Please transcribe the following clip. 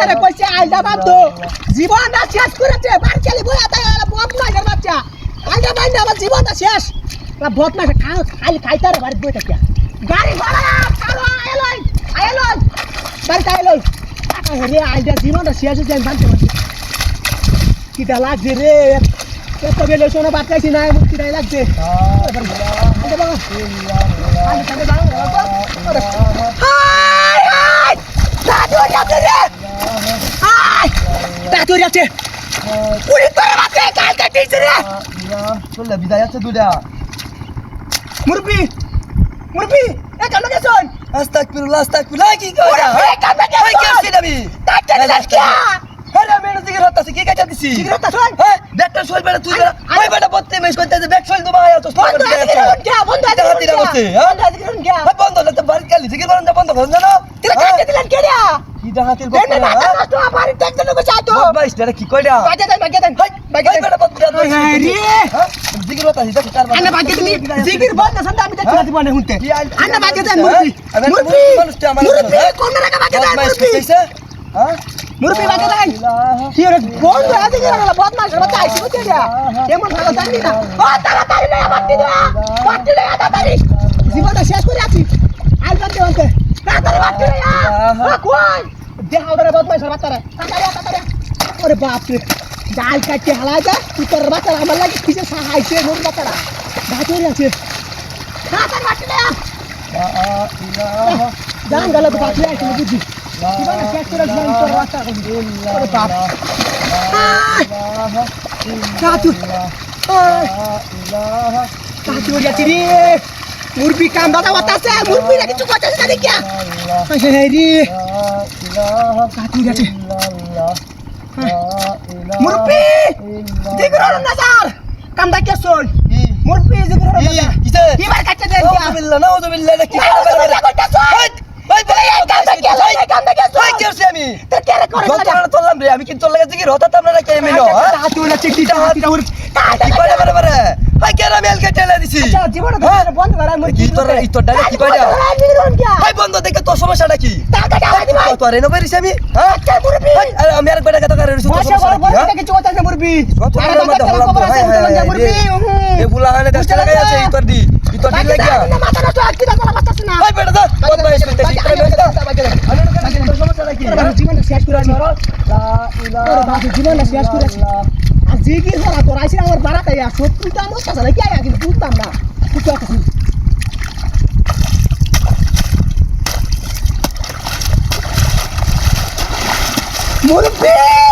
বাচ্চারে কইছে আইডা বাদ জীবনটা শেষ করেছে বারকেলি বইয়া তাই বদমাইশের বাচ্চা। আইডা বাইন্দা আমার জীবনটা শেষ। বদমাইশ খাই খাইতারে বাড়ি বই থাকে। গাড়ি ঘোড়া চালো আইলই আইলই বাড়িতে আইলই রে আইডা জীবনটা শেষ হয়েছে আমি জানতে পারছি কিটা লাগছে রে? এত বেলে শোনো বাচ্চাইছি না এমন কিটাই লাগছে। আইডা বাবা। আইডা আইডা বাবা হাই হাই দাদু যাচ্ছে রে হাই দাদু যাচ্ছে পুরি করে বাচ্চা কাল কাটিছে রে। চলে বিদায় আছে দুটা মুরবি মুরবি এ কামে গেছন আস্তাগফিরুল্লাহ আস্তাগফিরুল্লাহ কি কই ওরে ওরে কামে ওই গেছন কেসি নবি তাকে দিলাস কি আরে মেরে দিকে রতাছে কি কাটা দিছি? সিগারেট তাছন হ্যাঁ ব্যাগটা সই বেটা তুই বেটা ওই বেটা বত্তে মেশ করতে ব্যাগ সই তো তো বন্ধ আছে বন্ধ আছে বসে হ্যাঁ? আছে বাড়ি কালি কাটে দিলেন কে রে? কি ডাহাতির দেন না বক্তা নষ্ট আবার দেখতে লোক চাতো বদমাইশ এটা কি কইরা বাজে দেন বাজে দেন হাই বাজে দেন। বত্তে হ্যাঁ? রে হ্যাঁ বাজে জিগির আমি দেখতে হুনতে। বাজে দেন তো হ্যাঁ? কোন টাকা বাজে দেন বদমাইশ হ্যাঁ? মুরবি বাজে দেন। কি রে বন্ধ আছে কি রে বাচ্চা আইছি বুঝতে দিয়া ভালো জানি না? ও তাড়াতাড়ি লয়া বাটি দে বাটি লয়া তাড়াতাড়ি জীবনটা শেষ করে আছি আল বাটি বানতে তাড়াতাড়ি বাটি লয়া ও কই? দেহ ওরে বদমাশ বাচ্চারে। তাড়াতাড়ি তাড়াতাড়ি ওরে বাপ রে ডাল কাটতে হালাই যা তুই তোর বাচ্চারা আমার লাগে কিসে সাহায্য মোর বাচ্চারা? বাটি আছে। জান গেল তো আছে বুঝি। শেষ করে জীবন তোর বাচ্চা ওরে বাপ। Satu. Satu dia tiri. Murbi kam bata watase, murbi lagi cukup aja tadi kia. Masya hari. Satu dia tiri. Murbi. Zikir orang nasar. Kam dah kia sol. Murbi zikir orang কি nasar. কিসে Ibar kaca dia kia. নাউজুবিল্লাহ নাউজুবিল্লাহ এটা কি আমি Terkira kau যত orang. না তোলাম রে আমি কি তোর লাগে জিকির হতাম আপনারা কে মেলো হ্যাঁ cek tidak tidak urut. কি করে করে করে ভাই কেন আমি এলকে টেলা দিছি আচ্ছা বন্ধ করা কি তোর এই তোর ডালে কি কইরা কি ভাই বন্ধ দেখে তোর সমস্যাটা কি টাকা টাকা দিবা তো আর এনো বেরিস আমি হ্যাঁ আচ্ছা আরে আমি আরেক বেটা কথা করে তোর কি হ্যাঁ থেকে মুরবি এ বুলা হানে দশ টাকা আছে এই তোর দি এই তোর দি লাগিয়া মাথা নষ্ট আজকে দাও না মাথা শোনা ভাই বেটা দা বদমাইশ করতে ঠিক করে বেটা তোর সমস্যাটা কি জীবন শেষ করে তোর বাসে জীবন শেষ করে আর জিগির করা তোর, আইসি আমার বাড়া ইয়া সত্যি তো আমার কাছে নাকি আয়া কিন্তু বুঝতাম না কিছু একটা মুরবি!